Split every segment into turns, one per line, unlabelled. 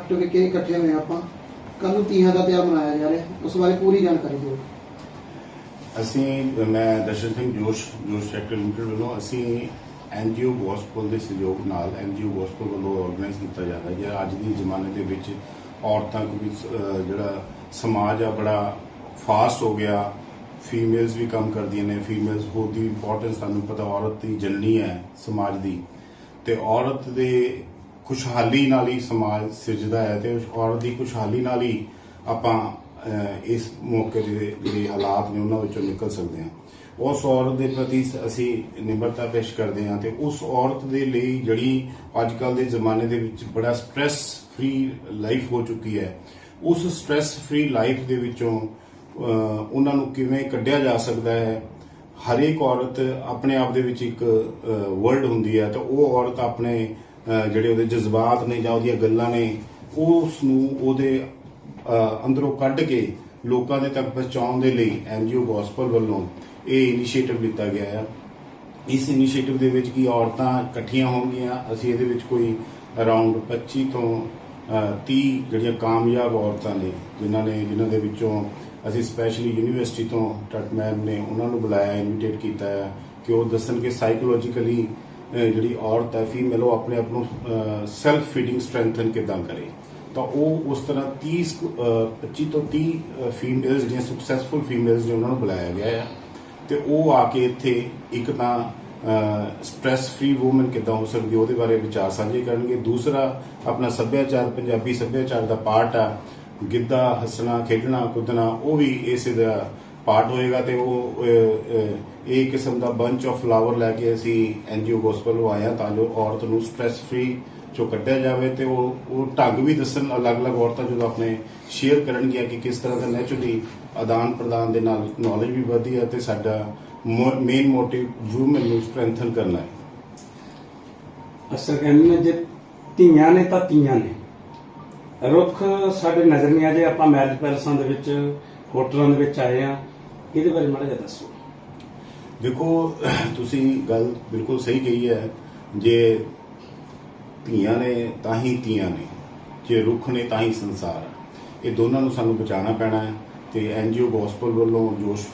ਨਾਟ ਵਿਖੇ ਇਕੱਠੇ ਹੋਏ ਹਾਂ ਆਪਾਂ। ਕੱਲ ਨੂੰ ਤੀਆਂ ਦਾ ਤਿਉਹਾਰ ਮਨਾਇਆ ਜਾ ਰਿਹਾ। ਉਸ ਬਾਰੇ ਪੂਰੀ ਜਾਣਕਾਰੀ ਦਿਓ।
ਅਸੀਂ, ਮੈਂ ਦਰਸ਼ਨ ਸਿੰਘ ਜੋਸ਼ ਜੋਸ਼ ਸੈਕਟਰ ਲਿਮਟਿਡ ਵੱਲੋਂ ਅਸੀਂ ਐਨਜੀਓ ਗੋਸਪਲ ਦੇ ਸਹਿਯੋਗ ਨਾਲ ਐਨਜੀਓ ਗੋਸਪਲ ਵੱਲੋਂ ਆਰਗੇਨਾਈਜ਼ ਕੀਤਾ ਜਾਂਦਾ ਹੈ। ਅੱਜ ਦੀ ਜ਼ਮਾਨੇ ਦੇ ਵਿੱਚ ਔਰਤਾਂ ਕੋਲ ਜਿਹੜਾ ਸਮਾਜ ਆ, ਬੜਾ ਫਾਸਟ ਹੋ ਗਿਆ। ਫੀਮੇਲਸ ਵੀ ਕੰਮ ਕਰਦੀਆਂ ਨੇ। ਫੀਮੇਲਸ ਹੋਰ ਦੀ ਇੰਪੋਰਟੈਂਸ ਤੁਹਾਨੂੰ ਪਤਾ ਔਰਤ ਦੀ ਜਨਨੀ ਹੈ ਸਮਾਜ ਦੀ। ਤੇ ਔਰਤ ਦੇ ਖੁਸ਼ਹਾਲੀ ਨਾਲ ਹੀ ਸਮਾਜ ਸਿਰਜਦਾ ਹੈ ਤੇ ਉਸ ਔਰਤ ਦੀ ਖੁਸ਼ਹਾਲੀ ਨਾਲ ਹੀ ਆਪਾਂ ਇਸ ਮੌਕੇ ਦੇ ਜਿਹੜੇ ਹਾਲਾਤ ਨੇ ਉਹਨਾਂ ਵਿੱਚੋਂ ਨਿਕਲ ਸਕਦੇ ਹਾਂ। ਉਸ ਔਰਤ ਦੇ ਪ੍ਰਤੀ ਅਸੀਂ ਨਿਮਰਤਾ ਪੇਸ਼ ਕਰਦੇ ਹਾਂ ਤੇ ਉਸ ਔਰਤ ਦੇ ਲਈ ਜਿਹੜੀ ਅੱਜ ਕੱਲ ਦੇ ਜ਼ਮਾਨੇ ਦੇ ਵਿੱਚ ਬੜਾ ਸਟ੍ਰੈਸ ਫ੍ਰੀ ਲਾਈਫ ਹੋ ਚੁੱਕੀ ਹੈ, ਉਸ ਸਟ੍ਰੈਸ ਫ੍ਰੀ ਲਾਈਫ ਦੇ ਵਿੱਚੋਂ ਉਹਨਾਂ ਨੂੰ ਕਿਵੇਂ ਕੱਢਿਆ ਜਾ ਸਕਦਾ ਹੈ? ਹਰੇਕ ਔਰਤ ਆਪਣੇ ਆਪ ਦੇ ਵਿੱਚ ਇੱਕ ਵਰਲਡ ਹੁੰਦੀ ਹੈ ਤਾਂ ਉਹ ਔਰਤ ਆਪਣੇ ਜਿਹੜੇ ਉਹਦੇ ਜਜ਼ਬਾਤ ਨੇ ਜਾਂ ਉਹਦੀਆਂ ਗੱਲਾਂ ਨੇ ਉਸ ਨੂੰ ਉਹਦੇ ਅੰਦਰੋਂ ਕੱਢ ਕੇ ਲੋਕਾਂ ਦੇ ਤੱਕ ਪਹੁੰਚਾਉਣ ਦੇ ਲਈ ਐਨਜੀਓ ਗੋਸਪਲ ਵੱਲੋਂ ਇਹ ਇਨੀਸ਼ੀਏਟਿਵ ਲਿੱਤਾ ਗਿਆ ਹੈ ਇਸ ਇਨੀਸ਼ੀਏਟਿਵ ਦੇ ਵਿੱਚ ਕੀ ਔਰਤਾਂ ਇਕੱਠੀਆਂ ਹੋਣਗੀਆਂ? ਅਸੀਂ ਇਹਦੇ ਵਿੱਚ ਕੋਈ ਅਰਾਊਂਡ 25 ਤੋਂ ਅਹ, 30 ਜਿਹੜੀਆਂ ਕਾਮਯਾਬ ਔਰਤਾਂ ਨੇ ਜਿਨ੍ਹਾਂ ਨੇ ਜਿਨ੍ਹਾਂ ਦੇ ਵਿੱਚੋਂ ਅਸੀਂ ਸਪੈਸ਼ਲੀ ਯੂਨੀਵਰਸਿਟੀ ਤੋਂ ਟਟਮੈਨ ਨੇ ਉਹਨਾਂ ਨੂੰ ਬੁਲਾਇਆ ਇਨਵੀਟੇਟ ਕੀਤਾ ਹੈ ਕਿ ਉਹ ਦੱਸਣ ਕਿ ਸਾਈਕੋਲੋਜੀਕਲੀ ਜਿਹੜੀ ਔਰਤ ਹੈ ਫੀਮੇਲ ਉਹ ਆਪਣੇ ਆਪ ਨੂੰ ਸੈਲਫ ਫੀਡਿੰਗ ਸਟਰੈਂਥਨ ਕਿਦਾਂ ਕਰੇ। ਤਾਂ ਉਹ ਉਸ ਤਰ੍ਹਾਂ 30 ਸਕੂ- ਅਹ, 25 ਤੋਂ 30 ਫੀਮੇਲਸ ਜਿਹੜੀਆਂ ਸਕਸੈਸਫੁਲ ਫੀਮੇਲਸ ਨੇ ਉਹਨਾਂ ਨੂੰ ਬੁਲਾਇਆ ਗਿਆ ਹੈ ਤੇ ਉਹ ਆ ਕੇ ਇੱਥੇ ਇੱਕ ਤਾਂ ਸਟ੍ਰੈਸ ਫ੍ਰੀ ਔਮਨ ਕਿਦਾਂ ਹੋ ਸਕਦੀ ਉਹਦੇ ਬਾਰੇ ਵਿਚਾਰ ਸਾਂਝੇ ਕਰਨਗੇ। ਦੂਸਰਾ ਆਪਣਾ ਸੱਭਿਆਚਾਰ ਪੰਜਾਬੀ ਸੱਭਿਆਚਾਰ ਦਾ ਪਾਰਟ ਆ। ਗਿੱਧਾ ਹੱਸਣਾ ਖੇਡਣਾ ਕੁੱਦਣਾ ਉਹ ਵੀ ਇਸੇ ਦਾ ਪਾਰਟ ਹੋਏਗਾ ਤੇ ਉਹ ਇਹ ਕਿਸਮ ਦਾ ਬੰਚ ਆਫ ਫਲਾਵਰ ਲੈ ਕੇ ਅਸੀਂ ਐਨਜੀਓ ਗੋਸਪਲ ਨੂੰ ਆਇਆ ਤਾਂ ਜੋ ਔਰਤ ਨੂੰ ਸਟ੍ਰੈਸ ਫ੍ਰੀ ਚੋਂ ਕੱਢਿਆ ਜਾਵੇ ਤੇ ਉਹ ਉਹ ਢੰਗ ਵੀ ਦੱਸਣ ਅਲੱਗ-ਅਲੱਗ ਔਰਤਾਂ ਜਦੋਂ ਆਪਣੇ ਸ਼ੇਅਰ ਕਰਨਗੀਆਂ ਕਿ ਕਿਸ ਤਰ੍ਹਾਂ ਦਾ ਨੈਚੁਰਲੀ ਆਦਾਨ ਪ੍ਰਦਾਨ ਦੇ ਨਾਲ ਨੌਲੇਜ ਵੀ ਵਧੀ ਹੈ ਤੇ ਸਾਡਾ ਮੇਨ ਮੋਟਿਵ ਵੂਮਨ ਨੂੰ ਸਟਰੈਂਥਨ ਕਰਨਾ ਹੈ।
ਅਸਰ ਕਹਿੰਦੇ ਜੇ ਧੀਆਂ ਨੇ ਤਾਂ ਧੀਆਂ ਨੇ। ਰੁੱਖ ਸਾਡੇ ਨਜ਼ਰ ਨਹੀਂ ਆ ਜੇ ਆਪਾਂ ਮੈਰਿਜ ਪੈਲਸਾਂ ਦੇ ਵਿੱਚ, ਹੋਟਲਾਂ ਦੇ ਵਿੱਚ ਆਏ ਆ ਇਹਦੇ ਬਾਰੇ ਮਾੜਾ ਜਿਹਾ ਦੱਸੋ।
ਦੇਖੋ, ਤੁਸੀਂ ਗੱਲ ਬਿਲਕੁਲ ਸਹੀ ਕਹੀ ਹੈ। ਜੇ ਧੀਆਂ ਨੇ, ਤਾਂ ਹੀ ਧੀਆਂ ਨੇ। ਜੇ ਰੁੱਖ ਨੇ, ਤਾਂ ਹੀ ਸੰਸਾਰ ਇਹ ਦੋਨਾਂ ਨੂੰ ਸਾਨੂੰ ਬਚਾਉਣਾ ਪੈਣਾ ਹੈ ਤੇ ਐਨਜੀਓ ਗੋਸਪਲ ਵੱਲੋਂ, ਜੋਸ਼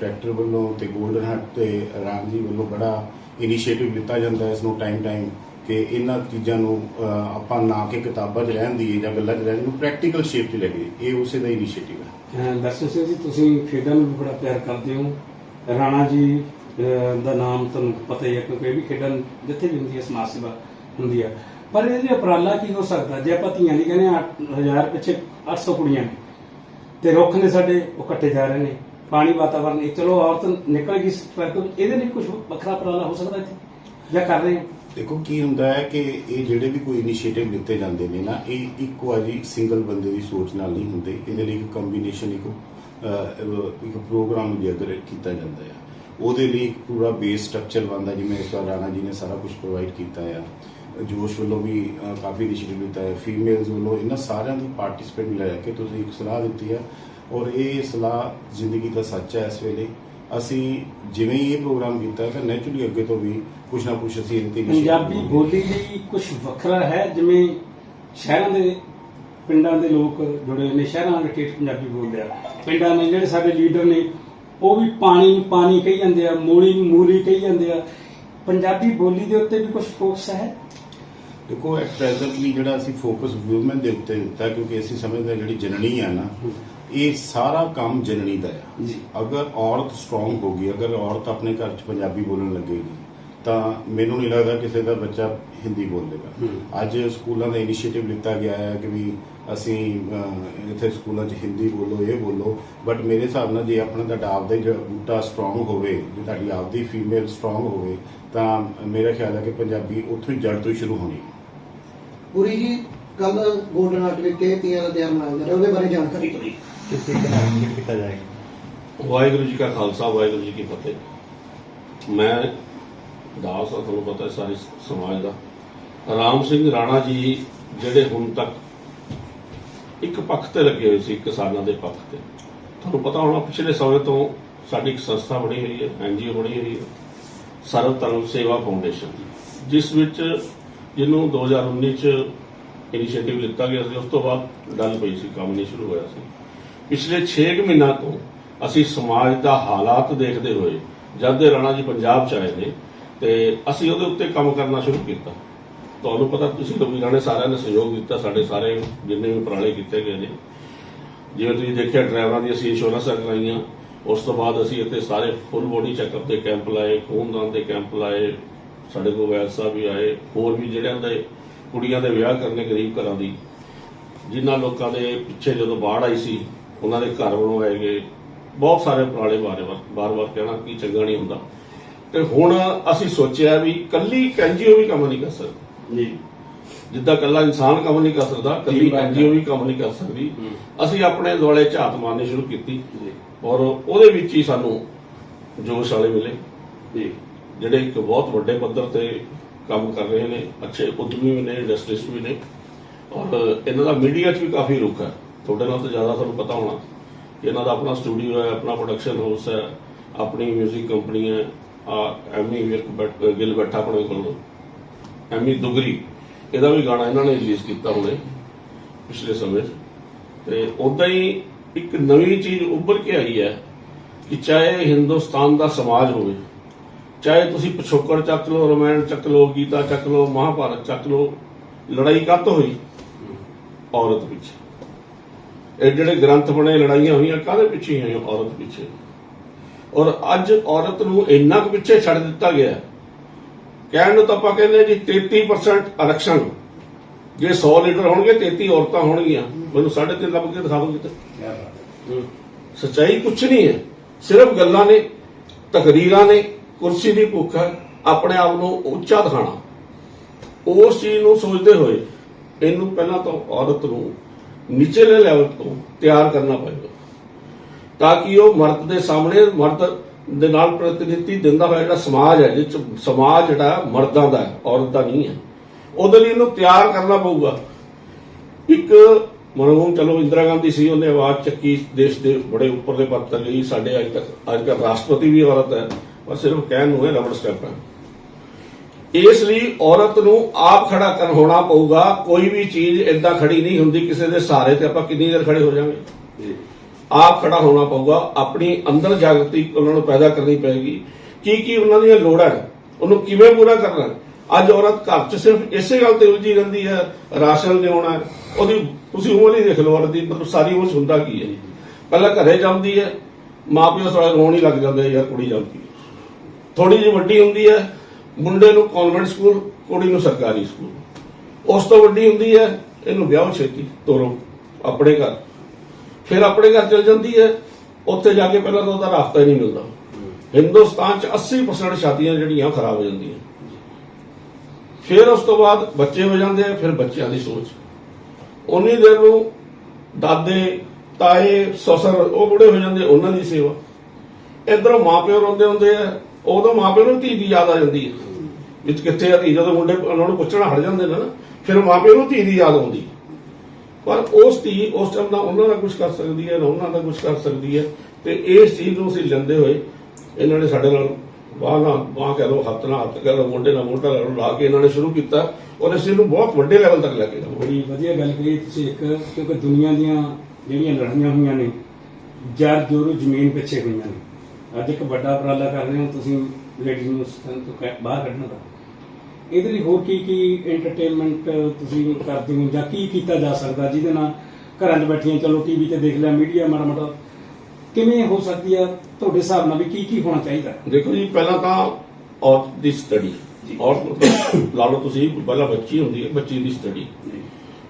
ਟਰੈਕਟਰ ਵੱਲੋਂ ਤੇ ਗੋਲਡਨ ਹੱਟ ਤੇ ਰਾਮ ਜੀ ਵੱਲੋਂ ਬੜਾ ਇਨੀਸ਼ੀਏਟਿਵ ਲਿੱਤਾ ਜਾਂਦਾ ਹੈ ਇਸ ਨੂੰ ਟਾਈਮ ਟਾਈਮ ਕਿ ਇਹਨਾਂ ਚੀਜ਼ਾਂ ਨੂੰ ਆਪਾਂ ਨਾ ਕਿ ਕਿਤਾਬਾਂ 'ਚ ਰਹਿਣ ਦੀਏ ਜਾਂ ਗੱਲਾਂ 'ਚ ਰਹਿਣ ਨੂੰ ਪ੍ਰੈਕਟੀਕਲ ਸ਼ੇਪ 'ਚ ਲੈ ਕੇ ਇਹ ਉਸੇ ਦਾ ਇਨੀਸ਼ੀਏਟਿਵ ਹੈ।
ਦਰਸ਼ਨ ਸਿੰਘ ਜੀ, ਤੁਸੀਂ ਖੇਡਾਂ ਨੂੰ ਵੀ ਬੜਾ ਪਿਆਰ ਕਰਦੇ ਹੋ। ਰਾਣਾ ਜੀ ਦਾ ਨਾਮ ਤੁਹਾਨੂੰ ਪਤਾ ਹੀ ਹੈ ਕਿਉਂਕਿ ਇਹ ਵੀ ਖੇਡਾਂ ਜਿੱਥੇ ਵੀ ਹੁੰਦੀ ਹੈ, ਸਮਾਜ ਸੇਵਾ ਹੁੰਦੀ ਹੈ। ਪਰ ਇਹਦੇ ਉਪਰਾਲਾ ਕੀ ਹੋ ਸਕਦਾ? ਜੇ ਆਪਾਂ ਧੀਆਂ ਦੀ ਕਹਿੰਦੇ 1000 ਪਿੱਛੇ 800 ਕੁੜੀਆਂ ਨੇ ਤੇ ਰੁੱਖ ਨੇ ਸਾਡੇ, ਉਹ ਕੱਟੇ ਜਾ ਰਹੇ ਨੇ। ਪਾਣੀ, ਵਾਤਾਵਰਨ, ਇਹ ਚਲੋ ਔਰਤ ਨਿਕਲ ਗਈ ਪਰ ਇਹਦੇ ਲਈ ਕੁਝ ਵੱਖਰਾ ਉਪਰਾਲਾ ਹੋ ਸਕਦਾ ਇੱਥੇ? ਜਾਂ ਕਰ ਰਹੇ ਹੋ?
ਦੇਖੋ, ਕੀ ਹੁੰਦਾ ਹੈ ਕਿ ਇਹ ਜਿਹੜੇ ਵੀ ਕੋਈ ਇਨੀਸ਼ੀਏਟਿਵ ਲਿੱਤੇ ਜਾਂਦੇ ਨੇ ਨਾ, ਇਹ ਇੱਕੋ ਵਾਰੀ ਸਿੰਗਲ ਬੰਦੇ ਦੀ ਸੋਚ ਨਾਲ ਨਹੀਂ ਹੁੰਦੇ। ਇਹਦੇ ਲਈ ਇੱਕ ਕੰਬੀਨੇਸ਼ਨ ਇੱਕ ਇੱਕ ਪ੍ਰੋਗਰਾਮ ਉਜਾਗਰ ਕੀਤਾ ਜਾਂਦਾ ਹੈ। ਉਹਦੇ ਲਈ ਇੱਕ ਪੂਰਾ ਬੇਸ ਸਟਰਕਚਰ ਬਣਦਾ ਜਿਵੇਂ ਇਸ ਵਾਰ ਰਾਣਾ ਜੀ ਨੇ ਸਾਰਾ ਕੁਝ ਪ੍ਰੋਵਾਈਡ ਕੀਤਾ ਹੈ ਜੋਸ਼ ਵੱਲੋਂ ਵੀ ਕਾਫੀ ਇਨੀਸ਼ੀਏਟਿਵ ਲਿੱਤਾ ਹੈ। ਫੀਮੇਲਸ ਵੱਲੋਂ ਇਹਨਾਂ ਸਾਰਿਆਂ ਦੀ ਪਾਰਟਿਸਿਪੇਟ ਲੈ ਕੇ ਤੁਸੀਂ ਇੱਕ ਸਲਾਹ ਦਿੱਤੀ ਹੈ ਔਰ ਇਹ ਸਲਾਹ ਜ਼ਿੰਦਗੀ ਦਾ ਸੱਚ ਹੈ ਇਸ ਵੇਲੇ। ਅਸੀਂ ਜਿਵੇਂ ਇਹ ਪ੍ਰੋਗਰਾਮ ਕੀਤਾ ਤਾਂ ਨੈਚੁਰਲੀ ਅੱਗੇ ਤੋਂ ਵੀ ਕੁਝ ਨਾ ਕੁਝ ਅਸੀਂ ਇਹਦੇ
ਪੰਜਾਬੀ ਬੋਲੀ ਲਈ ਕੁਝ ਵੱਖਰਾ ਹੈ, ਜਿਵੇਂ ਸ਼ਹਿਰਾਂ ਦੇ ਪਿੰਡਾਂ ਦੇ ਲੋਕ ਜੁੜੇ ਨੇ ਸ਼ਹਿਰਾਂ ਦੇ ਠੇਠ ਪੰਜਾਬੀ ਬੋਲਦੇ ਆ। ਪਿੰਡਾਂ ਦੇ ਜਿਹੜੇ ਸਾਡੇ ਲੀਡਰ ਨੇ ਉਹ ਵੀ ਪਾਣੀ ਪਾਣੀ ਕਹੀ ਜਾਂਦੇ ਆ ਮੂਲੀ ਮੂਲੀ ਕਹੀ ਜਾਂਦੇ ਆ। ਪੰਜਾਬੀ ਬੋਲੀ ਦੇ ਉੱਤੇ ਵੀ ਕੁਝ ਫੋਕਸ ਹੈ?
ਦੇਖੋ ਐਟ ਪ੍ਰੈਜ਼ੈਂਟਲੀ ਜਿਹੜਾ ਅਸੀਂ ਫੋਕਸ ਵੂਮਨ ਦੇ ਉੱਤੇ ਦਿੱਤਾ ਕਿਉਂਕਿ ਅਸੀਂ ਸਮਝਦੇ ਹਾਂ ਜਿਹੜੀ ਜਨਨੀ ਹੈ ਨਾ ਇਹ ਸਾਰਾ ਕੰਮ ਜਨਨੀ ਦਾ ਹੈ
ਜੀ।
ਅਗਰ ਔਰਤ ਸਟਰੋਂਗ ਹੋਗੀ ਅਗਰ ਔਰਤ ਆਪਣੇ ਘਰ 'ਚ ਪੰਜਾਬੀ ਬੋਲਣ ਲੱਗੇਗੀ ਤਾਂ ਮੈਨੂੰ ਨਹੀਂ ਲੱਗਦਾ ਕਿਸੇ ਦਾ ਬੱਚਾ ਹਿੰਦੀ ਬੋਲੇਗਾ। ਅੱਜ ਸਕੂਲਾਂ ਦਾ ਇਨੀਸ਼ੀਏਟਿਵ ਲਿੱਤਾ ਗਿਆ ਹੈ ਕਿ ਵੀ ਅਸੀਂ ਇੱਥੇ ਸਕੂਲਾਂ 'ਚ ਹਿੰਦੀ ਬੋਲੋ ਇਹ ਬੋਲੋ। ਬਟ ਮੇਰੇ ਹਿਸਾਬ ਨਾਲ ਜੇ ਆਪਣਾ ਤੁਹਾਡਾ ਆਪਦਾ ਹੀ ਬੂਟਾ ਸਟਰੋਂਗ ਹੋਵੇ ਜੇ ਤੁਹਾਡੀ ਆਪਦੀ ਫੀਮੇਲ ਸਟਰੋਂਗ ਹੋਵੇ ਤਾਂ ਮੇਰਾ ਖਿਆਲ ਹੈ ਕਿ ਪੰਜਾਬੀ ਉੱਥੋਂ ਹੀ ਜੜ ਤੋਂ ਹੀ ਸ਼ੁਰੂ ਹੋਣੀ ਹੈ।
ਪੂਰੀ ਜੀ ਕੱਲ 골ਡਨ ਹਾਰਟ ਵਿਖੇ ਤੀਆਂ ਦਾ ਤਿਉਹਾਰ ਮਨਾਇਆ ਜਾ ਰਿਹਾ ਉਹਦੇ ਬਾਰੇ ਜਾਣਕਾਰੀ ਦਿਓ।
ਕਿਸ ਤਰੀਕੇ ਨਾਲ ਕੀਤਾ ਜਾਏਗਾ?
ਵਾਹਿਗੁਰੂ ਜੀ ਕਾ ਖਾਲਸਾ ਵਾਹਿਗੁਰੂ ਜੀ ਕੀ ਫਤਿਹ। ਮੈਂ ਦਾਸ ਆ, ਤੁਹਾਨੂੰ ਪਤਾ ਸਾਰੇ ਸਮਾਜ ਦਾ। ਰਾਮ ਸਿੰਘ ਰਾਣਾ ਜੀ ਜਿਹੜੇ ਹੁਣ ਤੱਕ ਇੱਕ ਪੱਖ ਤੇ ਲੱਗੇ ਹੋਏ ਸੀ, ਕਿਸਾਨਾਂ ਦੇ ਪੱਖ ਤੇ। ਤੁਹਾਨੂੰ ਪਤਾ ਹੋਣਾ, ਪਿਛਲੇ ਸਮੇਂ ਤੋਂ ਸਾਡੀ ਇੱਕ ਸੰਸਥਾ ਬਣੀ ਹੋਈ ਹੈ ਐਨਜੀਓ ਬਣੀ ਹੋਈ ਹੈ, ਸਰਵ ਧਰਮ ਸੇਵਾ ਫਾਊਂਡੇਸ਼ਨ। ਜਿਸ ਵਿੱਚ ਜਿਹਨੂੰ 2019 ਚ ਇਨੀਸ਼ੀਏਟਿਵ ਲਿੱਤਾ ਗਿਆ ਸੀ, ਉਸ ਤੋਂ ਬਾਅਦ ਗੱਲ ਪਈ ਸੀ, ਕੰਮ ਨਹੀਂ ਸ਼ੁਰੂ ਹੋਇਆ ਸੀ। ਪਿਛਲੇ 6 ਮਹੀਨਾ ਤੋਂ ਅਸੀਂ ਸਮਾਜ ਦਾ ਹਾਲਾਤ ਦੇਖਦੇ ਹੋਏ, ਜਦ ਦੇ ਰਾਣਾ ਜੀ ਪੰਜਾਬ ਚ ਆਏ ਨੇ ਤੇ ਅਸੀਂ ਉਹਦੇ ਉੱਤੇ ਕੰਮ ਕਰਨਾ ਸ਼ੁਰੂ ਕੀਤਾ। ਤੁਹਾਨੂੰ ਪਤਾ ਤੁਸੀਂ ਲੋਕਾਂ ਨੇ ਸਾਰਿਆਂ ਨੇ ਸਹਿਯੋਗ ਦਿੱਤਾ, ਸਾਡੇ ਸਾਰੇ ਜਿੰਨੇ ਵੀ ਉਪਰਾਲੇ ਕੀਤੇ ਗਏ ਨੇ। ਜਿਵੇਂ ਤੁਸੀਂ ਦੇਖਿਆ, ਡਰਾਈਵਰਾਂ ਦੀ ਅਸੀਂ ਇੰਸ਼ੋਰੈਂਸ ਕਰਵਾਈਆਂ ਉਸ ਤੋਂ ਬਾਅਦ ਅਸੀਂ ਇੱਥੇ ਸਾਰੇ ਫੁੱਲ ਬੋਡੀ ਚੈੱਕਅਪ ਦੇ ਕੈਂਪ ਲਾਏ, ਖੂਨਦਾਨ ਦੇ ਕੈਂਪ ਲਾਏ, ਸਾਡੇ ਕੋਲ ਵੈਦ ਸਾਹਿਬ ਵੀ ਆਏ, ਹੋਰ ਵੀ ਜਿਹੜਿਆਂ ਦੇ ਕੁੜੀਆਂ ਦੇ ਵਿਆਹ ਕਰਨੇ ਗਰੀਬ ਘਰਾਂ ਦੀ, ਜਿਨ੍ਹਾਂ ਲੋਕਾਂ ਦੇ ਪਿੱਛੇ ਜਦੋਂ ਬਾੜ ਆਈ ਸੀ, ਉਹਨਾਂ ਦੇ ਘਰ ਵੱਲੋਂ ਆਏ ਗਏ। ਬਹੁਤ ਸਾਰੇ ਉਪਰਾਲੇ ਬਾਰੇ ਵਾਰ-ਵਾਰ ਕਹਿਣਾ ਕਿ ਚੰਗਾ ਨਹੀਂ ਹੁੰਦਾ। ਤੇ ਹੁਣ ਅਸੀਂ ਸੋਚਿਆ ਵੀ ਕੱਲੀ ਐਨਜੀਓ ਵੀ ਕੰਮ ਨਹੀਂ ਕਰ ਸਕਦੀ।
ਜੀ।
ਜਿੱਦਾਂ ਕੱਲਾ ਇਨਸਾਨ ਕੰਮ ਨਹੀਂ ਕਰ ਸਕਦਾ ਕੱਲੀ। ਐਨਜੀਓ ਵੀ ਕੰਮ ਨਹੀਂ ਕਰ ਸਕਦੀ। ਅਸੀਂ ਆਪਣੇ ਦੁਆਲੇ ਝਾਤ ਮਾਰਨੀ ਸ਼ੁਰੂ ਕੀਤੀ
ਜੀ।
ਔਰ ਉਹਦੇ ਵਿੱਚ ਹੀ ਸਾਨੂੰ ਜੋਸ਼ ਵਾਲੇ ਮਿਲੇ।
ਜੀ।
ਜਿਹੜੇ ਇੱਕ ਬਹੁਤ ਵੱਡੇ ਪੱਧਰ ਤੇ ਕੰਮ ਕਰ ਰਹੇ ਨੇ ਅੱਛੇ ਉਦਮੀ ਵੀ ਨੇ ਇੰਡਸਟਰੀਸਟ ਵੀ ਨੇ। ਔਰ ਇਹਨਾਂ ਦਾ ਮੀਡੀਆ 'ਚ ਵੀ ਕਾਫੀ ਰੁਖ ਹੈ। ਤੁਹਾਡੇ ਨਾਲ ਤਾਂ ਜ਼ਿਆਦਾ ਤੁਹਾਨੂੰ ਪਤਾ ਹੋਣਾ ਕਿ ਇਹਨਾਂ ਦਾ ਆਪਣਾ ਸਟੂਡੀਓ ਹੈ ਆਪਣਾ ਪ੍ਰੋਡਕਸ਼ਨ ਹਾਊਸ ਹੈ ਆਪਣੀ 뮤직 ਕੰਪਨੀ ਹੈ। ਐਮੀ ਵਿਰਕ ਗਿਲ ਬੈਠਾ ਆਪਣੇ ਕੋਲ। ਐਮੀ ਦੁਗਰੀ। ਇਹਦਾ ਵੀ ਗਾਣਾ ਇਹਨਾਂ ਨੇ ਰਿਲੀਜ਼ ਕੀਤਾ ਹੁਣੇ, ਪਿਛਲੇ ਸਮੇਂ। ਤੇ ਉਦਾਂ ਹੀ ਇੱਕ ਨਵੀਂ ਚੀਜ਼ ਉੱਭਰ ਕੇ ਆਈ ਹੈ ਕਿ ਚਾਹੇ ਹਿੰਦੁਸਤਾਨ ਦਾ ਸਮਾਜ ਹੋਵੇ, ਚਾਹੇ ਤੁਸੀਂ ਪਿਛੋਕੜ ਚੱਕ ਲਓ, ਰਮਾਇਣ ਚੱਕ ਲਓ, ਗੀਤਾ ਚੱਕ ਲਓ, ਮਹਾਭਾਰਤ ਚੱਕ ਲਓ, ਲੜਾਈ ਕੱਤ ਹੋਈ ਔਰਤ ਪਿੱਛੇ। ਇਹ ਜਿਹੜੇ ਗ੍ਰੰਥ ਬਣੇ, ਲੜਾਈਆਂ ਹੋਈਆਂ, ਕਾਹਦੇ ਪਿੱਛੇ ਹੋਈਆਂ ਔਰਤ ਪਿੱਛੇ? ਔਰ ਅੱਜ ਔਰਤ ਨੂੰ ਇੰਨਾ ਕੁ ਪਿੱਛੇ ਛੱਡ ਦਿੱਤਾ ਗਿਆ ਹੈ। ਕਹਿਣ ਨੂੰ ਤਾਂ ਆਪਾਂ ਕਹਿੰਦੇ ਜੀ 33% ਆਰਕਸ਼ਣ। ਜੇ 100 ਲੀਡਰ ਹੋਣਗੇ 33 ਔਰਤਾਂ ਹੋਣਗੀਆਂ। ਮੈਨੂੰ 3.5 ਲੱਭ ਕੇ ਦਿਖਾ ਦਿਓ ਕਿਤੇ ਸੱਚਾਈ ਕੁਛ ਨਹੀਂ ਹੈ। ਸਿਰਫ ਗੱਲਾਂ ਨੇ ਤਕਰੀਰਾਂ ਨੇ ਕੁਰਸੀ ਦੀ ਭੁੱਖ ਹੈ ਆਪਣੇ ਆਪ ਨੂੰ ਉੱਚਾ ਦਿਖਾਣਾ ਉਸ ਚੀਜ਼ ਨੂੰ ਸੋਚਦੇ ਹੋਏ ਇਹਨੂੰ ਪਹਿਲਾਂ ਤਾਂ ਔਰਤ ਨੂੰ ਨਿਚਲੇ ਲੈਵਲ ਤੋਂ ਤਿਆਰ ਕਰਨਾ ਪਏਗਾ। ਤਾਂ ਕਿ ਉਹ ਮਰਦ ਦੇ ਸਾਹਮਣੇ ਮਰਦ ਦੇ ਨਾਲ ਪ੍ਰਤੀਨਿਧੀ ਦਿੰਦਾ ਹੋਇਆ ਜਿਹੜਾ ਸਮਾਜ ਹੈ, ਜਿਸ ਸਮਾਜ ਜਿਹੜਾ ਮਰਦਾਂ ਦਾ ਹੈ, ਔਰਤ ਦਾ ਨਹੀਂ ਹੈ। ਉਹਦੇ ਲਈ ਇਹਨੂੰ ਤਿਆਰ ਕਰਨਾ ਪਊਗਾ। ਇੱਕ ਮਰਹੂਮ ਚਲੋ ਇੰਦਰਾ ਗਾਂਧੀ ਸੀ, ਉਹਨੇ ਆਵਾਜ਼ ਚੱਕੀ ਦੇਸ਼ ਦੇ ਬੜੇ ਉੱਪਰਲੇ ਪਦ ਤੱਕ ਗਈ ਸਾਡੇ ਅੱਜ ਤੱਕ, ਅੱਜ ਕੱਲ੍ਹ ਰਾਸ਼ਟਰਪਤੀ ਵੀ ਔਰਤ ਹੈ, ਪਰ ਸਿਰਫ ਕਹਿਣ ਨੂੰ ਹੈ ਰਬੜ ਸਟੈਪ ਹੈ। ਇਸ ਲਈ ਔਰਤ ਨੂੰ ਆਪ ਖੜਾ ਕਰ, ਹੋਣਾ ਪਊਗਾ, ਕੋਈ ਵੀ ਚੀਜ਼ ਏਦਾਂ ਖੜੀ ਨਹੀਂ ਹੁੰਦੀ, ਕਿਸੇ ਦੇ ਸਹਾਰੇ ਤੇ ਆਪਾਂ ਕਿੰਨੀ ਦੇਰ ਖੜੇ ਹੋ ਜਾਵਾਂਗੇ? ਆਪ ਖੜਾ ਹੋਣਾ ਪਊਗਾ, ਆਪਣੀ ਅੰਦਰ ਜਾਗਰਤੀ ਉਹਨਾਂ ਨੂੰ ਪੈਦਾ ਕਰਨੀ ਪਏਗੀ। ਕੀ ਕੀ ਉਹਨਾਂ ਦੀਆਂ ਲੋੜਾਂ ਹੈ ਉਹਨੂੰ ਕਿਵੇਂ ਪੂਰਾ ਕਰਨਾ ਅੱਜ ਔਰਤ ਘਰ 'ਚ ਸਿਰਫ ਇਸੇ ਗੱਲ ਤੇ ਉਲਝੀ ਰਹਿੰਦੀ ਹੈ, ਰਾਸ਼ਨ ਲਿਆਉਣਾ ਉਹਦੀ ਤੁਸੀਂ ਉਮਰ ਹੀ ਦੇਖ ਲਓ ਔਰਤ ਦੀ, ਮਤਲਬ ਸਾਰੀ ਉਮਰ 'ਚ ਹੁੰਦਾ ਕੀ ਹੈ ਪਹਿਲਾਂ ਘਰੇ ਜਾਂਦੀ ਹੈ, ਮਾਪਿਓ ਸਾਰੇ ਰੋਣ ਹੀ ਲੱਗ ਜਾਂਦੇ ਯਾਰ ਕੁੜੀ ਜਾਂਦੀ ਹੈ। ਥੋੜੀ ਜਿਹੀ ਵੱਡੀ ਹੁੰਦੀ ਹੈ, ਮੁੰਡੇ ਨੂੰ ਕਨਵੈਂਟ ਸਕੂਲ ਕੁੜੀ ਨੂੰ ਸਰਕਾਰੀ ਸਕੂਲ ਉਸ ਤੋਂ ਵੱਡੀ ਹੁੰਦੀ ਹੈ, ਇਹਨੂੰ ਵਿਆਹ ਛੇਤੀ, ਤੋਰੋ, ਆਪਣੇ ਘਰ। ਫਿਰ ਆਪਣੇ ਘਰ ਚਲ ਜਾਂਦੀ ਹੈ। ਉੱਥੇ ਜਾ ਕੇ ਪਹਿਲਾਂ ਤਾਂ ਉਹਦਾ ਰਾਸਤਾ ਹੀ ਨਹੀਂ ਮਿਲਦਾ। ਹਿੰਦੁਸਤਾਨ 'ਚ 80% ਸ਼ਾਦੀਆਂ ਜਿਹੜੀਆਂ ਖਰਾਬ ਹੋ ਜਾਂਦੀਆਂ। ਫਿਰ ਉਸ ਤੋਂ ਬਾਅਦ ਬੱਚੇ ਹੋ ਜਾਂਦੇ ਆ, ਫਿਰ ਬੱਚਿਆਂ ਦੀ ਸੋਚ। ਉਨੀ ਦੇਰ ਨੂੰ ਦਾਦੇ, ਤਾਏ ਸਸਰ ਉਹ ਬੁੜੇ ਹੋ ਜਾਂਦੇ, ਉਹਨਾਂ ਦੀ ਸੇਵਾ। ਇਧਰੋਂ ਮਾਪਿਓ ਰੋਂਦੇ ਹੁੰਦੇ ਆ, ਉਦੋਂ ਮਾਪਿਓ ਨੂੰ ਧੀ ਦੀ ਯਾਦ ਆ ਜਾਂਦੀ ਹੈ। ਵਿੱਚ ਕਿੱਥੇ ਆ ਧੀ? ਜਦੋਂ ਮੁੰਡੇ ਉਹਨਾਂ ਨੂੰ ਪੁੱਛਣਾ ਹਟ ਜਾਂਦੇ ਨੇ ਨਾ, ਫਿਰ ਮਾਪਿਓ ਨੂੰ ਧੀ ਦੀ ਯਾਦ ਆਉਂਦੀ। ਪਰ ਉਸ ਧੀ ਉਸ ਟਾਈਮ ਦਾ ਉਹਨਾਂ ਦਾ ਕੁਝ ਕਰ ਸਕਦੀ ਹੈ ਨਾ ਉਹਨਾਂ ਦਾ ਕੁਝ ਕਰ ਸਕਦੀ ਹੈ ਤੇ ਇਸ ਚੀਜ਼ ਨੂੰ ਅਸੀਂ ਲੈਂਦੇ ਹੋਏ ਇਹਨਾਂ ਨੇ ਸਾਡੇ ਨਾਲ ਬਾਹ ਨਾਲ ਬਾਹ ਕਹਿ ਲਓ ਹੱਥ ਨਾਲ ਹੱਥ ਕਹਿ ਲਓ ਮੋਢੇ ਨਾਲ ਮੋਢਾ ਲਾ ਲਓ, ਲਾ ਕੇ ਇਹਨਾਂ ਨੇ ਸ਼ੁਰੂ ਕੀਤਾ ਔਰ ਅਸੀਂ ਇਹਨੂੰ ਬਹੁਤ ਵੱਡੇ ਲੈਵਲ ਤੱਕ ਲੈ ਕੇ ਜਾਵਾਂਗੇ
ਬੜੀ ਵਧੀਆ ਗੱਲ ਕਰੀ ਤੁਸੀਂ ਇੱਕ ਕਿਉਂਕਿ ਦੁਨੀਆ ਦੀਆਂ ਜਿਹੜੀਆਂ ਲੜਾਈਆਂ ਹੋਈਆਂ ਨੇ ਜਰ ਜੋਰੂ ਜ਼ਮੀਨ ਪਿੱਛੇ ਹੋਈਆਂ ਨੇ। ਅੱਜ ਇੱਕ ਵੱਡਾ ਉਪਰਾਲਾ ਕਰ ਰਹੇ ਹੋ ਤੁਸੀਂ ਲੇਡੀਜ਼ ਨੂੰ ਸਥਾਨ ਤੋਂ ਬਾਹਰ ਕੱਢਣ ਦਾ ਇਹਦੇ ਲਈ ਹੋਰ ਕੀ ਕੀ ਐਂਟਰਟੇਨਮੈਂਟ ਤੁਸੀਂ ਕਰਦੇ ਹੋ ਜਾਂ ਕੀ ਕੀਤਾ ਜਾ ਸਕਦਾ ਜਿਹਦੇ ਨਾਲ ਘਰਾਂ 'ਚ ਬੈਠੀਆਂ ਚਲੋ ਟੀਵੀ ਤੇ ਦੇਖ ਲਿਆ ਮੀਡੀਆ ਮਾੜਾ ਮਾੜਾ ਕਿਵੇਂ ਹੋ ਸਕਦੀ ਆ ਤੁਹਾਡੇ ਹਿਸਾਬ ਨਾਲ ਵੀ ਕੀ ਕੀ ਹੋਣਾ ਚਾਹੀਦਾ
ਦੇਖੋ ਜੀ ਪਹਿਲਾਂ ਤਾਂ ਔਰਤ ਦੀ ਸਟੱਡੀ ਔਰਤ ਮਤਲਬ ਲਾ ਲਓ ਤੁਸੀਂ ਪਹਿਲਾਂ ਬੱਚੀ ਹੁੰਦੀ ਹੈ ਬੱਚੀ ਦੀ ਸਟੱਡੀ